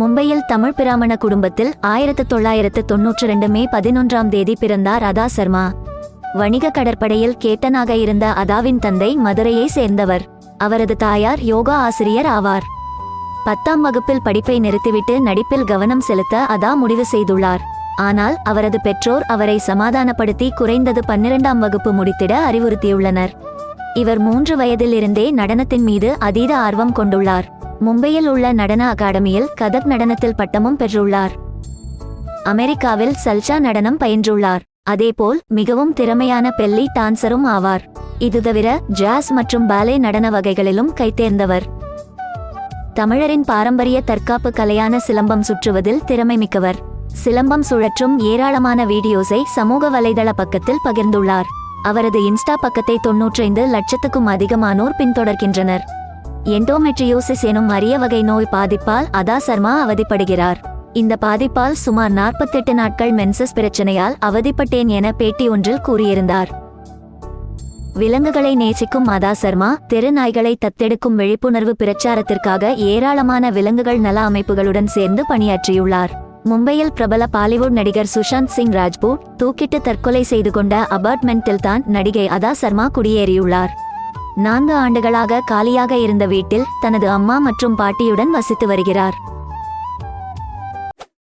மும்பையில் தமிழ் பிராமண குடும்பத்தில் ஆயிரத்து தொள்ளாயிரத்து தொன்னூற்றி ரெண்டு மே பதினொன்றாம் தேதி பிறந்தார் அதா சர்மா. வணிக கடற்படையில் கேட்டனாக இருந்த அதாவின் தந்தை மதுரையை சேர்ந்தவர். அவரது தாயார் யோகா ஆசிரியர் ஆவார். பத்தாம் வகுப்பில் படிப்பை நிறுத்திவிட்டு நடிப்பில் கவனம் செலுத்த அதா முடிவு செய்துள்ளார். ஆனால் அவரது பெற்றோர் அவரை சமாதானப்படுத்தி குறைந்தது பன்னிரெண்டாம் வகுப்பு முடித்திட அறிவுறுத்தியுள்ளனர். இவர் மூன்று வயதிலிருந்தே நடனத்தின் மீது அதீத ஆர்வம் கொண்டுள்ளார். மும்பையில் உள்ள நடன அகாடமியில் கதக் நடனத்தில் பட்டமும் பெற்றுள்ளார். அமெரிக்காவில் சல்சா நடனம் பயின்றுள்ளார். அதேபோல் மிகவும் திறமையான பெல்லி டான்சரும் ஆவார். இது தவிர ஜாஸ் மற்றும் பாலே நடன வகைகளிலும் கைத்தேர்ந்தவர் தமிழரின் பாரம்பரிய தற்காப்பு கலையான சிலம்பம் சுற்றுவதில் திறமை மிக்கவர். சிலம்பம் சுழற்றும் ஏராளமான வீடியோஸை சமூக வலைதள பக்கத்தில் பகிர்ந்துள்ளார். அவரது இன்ஸ்டா பக்கத்தை தொன்னூற்றைந்து லட்சத்துக்கும் அதிகமானோர் பின்தொடர்கின்றனர். எண்டோமெட்ரியோசிஸ் எனும் அரிய வகை நோய் பாதிப்பால் அதா சர்மா அவதிப்படுகிறார். இந்த பாதிப்பால் சுமார் நாற்பத்தெட்டு நாட்கள் மென்சஸ் பிரச்சனையால் அவதிப்பட்டேன் என பேட்டி ஒன்றில் கூறியிருந்தார். விலங்குகளை நேசிக்கும் அதா சர்மா தெரு நாய்களை தத்தெடுக்கும் விழிப்புணர்வு பிரச்சாரத்திற்காக ஏராளமான விலங்குகள் நல அமைப்புகளுடன் சேர்ந்து பணியாற்றியுள்ளார். மும்பையில் பிரபல பாலிவுட் நடிகர் சுஷாந்த் சிங் ராஜ்பூட் தூக்கிட்டு தற்கொலை செய்து கொண்ட அபார்ட்மெண்டில்தான் நடிகை அதா சர்மா குடியேறியுள்ளார். நான்கு ஆண்டுகளாக காலியாக இருந்த வீட்டில் தனது அம்மா மற்றும் பாட்டியுடன் வசித்து வருகிறார்.